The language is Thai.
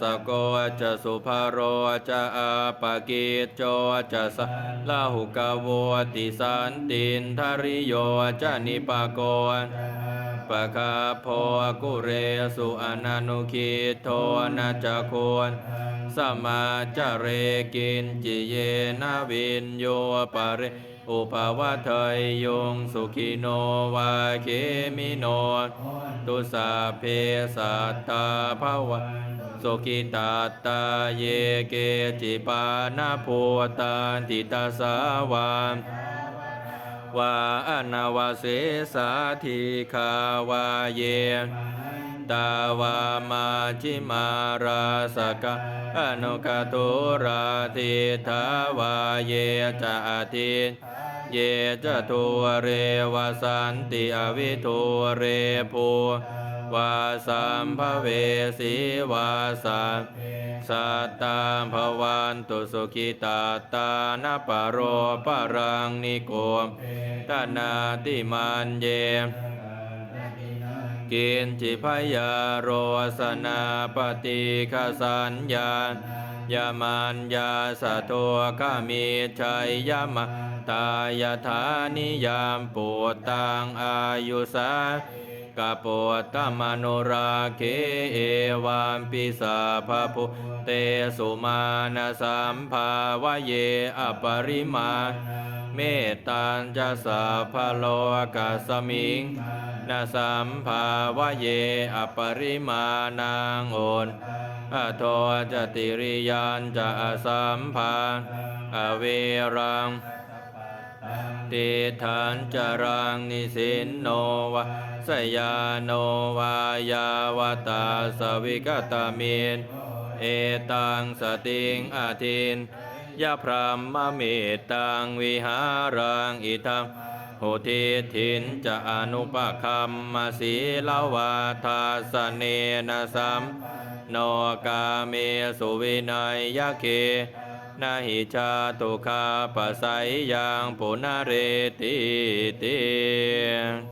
สโกจะสุภโรจะอาปกิจโจจะสลาหุกโวติสันตินทริโยจะนิปโกปะคาโพกุเรสุอนันุคิโทนะจะควรสมาจเรกินจิเยนาวินโยปะเรอุปวัฏเทยยงสุขิโนวาเคมิโน ตุสาเพสัตตาภวะ สุขิตาตาเยเกจิปานาโพตาติตาสาวาวาอนาวาเสสาธิคาวาเยตาวามาจิมาราสกะอนุกตุราทิทาวาเยจะอาทิเยจะทุเรวสันติอวิทุเรภู วาสัมภเวสีวาสันสัตตาภวันตุสุขิตาตานปโรปรังนิโกมตนาติมันเยกินจิพยาโรสนาปฏิคสัญญายามันยาสะโทกามีชัยยมะตายธานิยามปวดตังอายุสา กปวตมโนราเคเอวามปิสาภาพุเตสุมาณสัมภาวะเยอปริมาเมตตาจะสัพโลกาสมิงนาสัมภาวะเยอปริมาณังโอนอโทจติริยานจะสัมภาอเวรัง ติฐานจรังนิสินโนวะสยาโนวายาวตาสวิกตามินเอตังสติงอาทินยะพรามเมตตังวิหารังอิทังโหทิทินจะอนุปคัมมาสีลาวาทาสเนนะสัมโนกาเมสุวินัยยะเค นาหิชาตุคาปะไสยังปุนาเรติติ